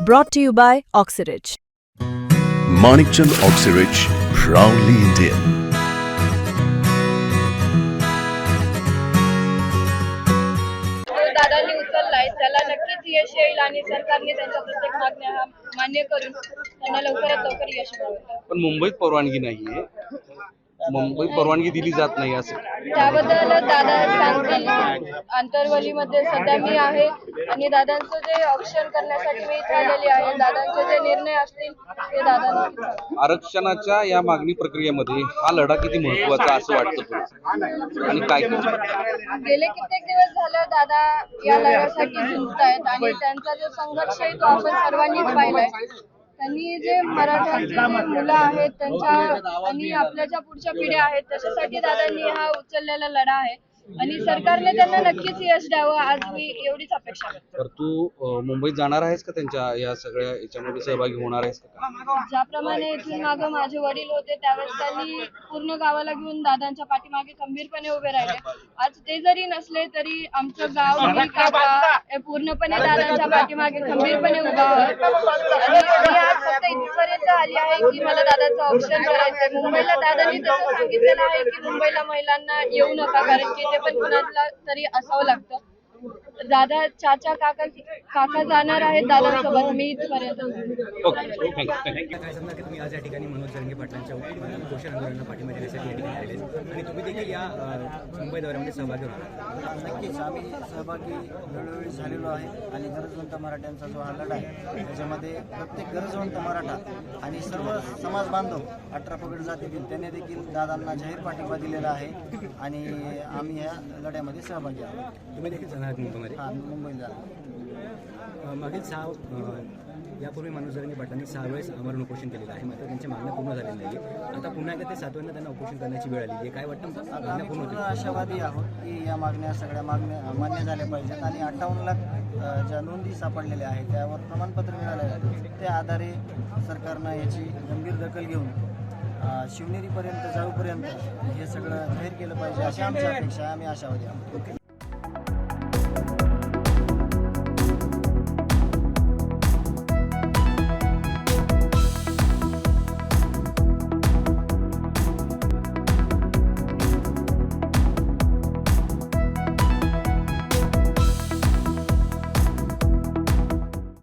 Brought to you by Oxyridge. Manikchand Oxyrich, proudly Indian. जो दादांनी उचललाय त्याला नक्कीच यश येईल आणि सरकारने त्यांच्या प्रत्येक मागण्या मान्य करून त्यांना लवकरात लवकर यश मिळवलं पण मुंबईत परवानगी नाहीये मुंबईत परवानगी दिली जात नाही असं. त्याबद्दल दादा सांगतील आंतरवलीमध्ये सध्या मी आहे आणि दादांचं जे ऑप्शन करण्यासाठी मी इथे आलेली आहे दादांचे जे निर्णय असतील ते दादा आरक्षणाच्या या मागणी प्रक्रियेमध्ये हा लढा किती महत्त्वाचा असं वाटतं तुला? आणि काय गेले कित्येक दिवस झालं दादा या लढ्यासाठी झुंजतायत आणि त्यांचा जो संघर्ष आहे तो आपण सर्वांनीच पाहिलाय. त्यांनी जे मराठ्यांची जी मुलं आहेत त्यांच्या आणि आपल्या ज्या पुढच्या पिढ्या आहेत त्याच्यासाठी दादांनी हा उचललेला लढा आहे. आणि सरकारने त्यांना नक्कीच यश द्यावं आज मी एवढीच अपेक्षा करते. तर तू अं, मुंबईत जाणार आहेस का त्यांच्या या सगळ्या याच्यामध्ये सहभागी होणार आहेस का? ज्याप्रमाणे इथून मागं माझे वडील होते त्यावेळेस त्यांनी पूर्ण गावाला घेऊन दादांच्या पाठीमागे खंबीरपणे उभे राहिले. आज ते जरी नसले तरी आमचं गाव मी काका हे पूर्णपणे दादांच्या पाठीमागे खंबीरपणे उभा आहोत आणि मी आज फक्त इथपर्यंत आली आहे की मला दादाचं ऑप्शन करायचंय. मुंबईला दादांनी तसं सांगितलेलं आहे की मुंबईला महिलांना येऊ नका कारण की ते पण कुणाला तरी असावं लागतं. दादा चाचा काका काका जाणार आहेत दादांसोबत. मी इथपर्यंत ओके थँक्यू काय सांगणार की तुम्ही आज या ठिकाणी मनोज जरंगे पाटलांच्या उपोषण आंदोलनाला पाठिंबा देण्यासाठी या ठिकाणी आलेले आहेत. आणि तुम्ही देखील या अ, मुंबई दौऱ्यामध्ये सहभागी होणार नक्कीच आम्ही सहभागी वेळोवेळी झालेलो आहे. आणि गरजवंत मराठ्यांचा जो हा लढा आहे त्याच्यामध्ये प्रत्येक गरजवंत मराठा आणि सर्व समाज बांधव अठरा पगड जातीतील त्यांनी देखील दादांना जाहीर पाठिंबा दिलेला आहे. आणि आम्ही या लढ्यामध्ये सहभागी आहोत. तुम्ही देखील जाणार आहात मुंबईमध्ये. हा मुंबईला. अ, मागील सहा अ, यापूर्वी मनोज जरंगे पाटलांनी सहा वेळेस आमरण उपोषण केलेलं आहे. मात्र त्यांच्या मागण्या पूर्ण झालेल्या नाही आता पुन्हा एकदा ते सातव्यांदा त्यांना उपोषण करण्याची वेळ आलेली आहे. काय वाटतं मागण्या आम्ही पूर्ण पूर्ण होतील आशावादी आहोत की या मागण्या सगळ्या मागण्या मान्य झाल्या पाहिजेत आणि अठ्ठावन्न लाख अ, ज्या नोंदी सापडलेल्या आहेत त्यावर प्रमाणपत्र मिळालेलं आहे. त्या आधारे सरकारनं याची गंभीर दखल घेऊन अ, शिवनेरीपर्यंत जाऊपर्यंत हे सगळं जाहीर केलं पाहिजे अशी आमची अपेक्षा आहे. आम्ही आशावादी आहोत.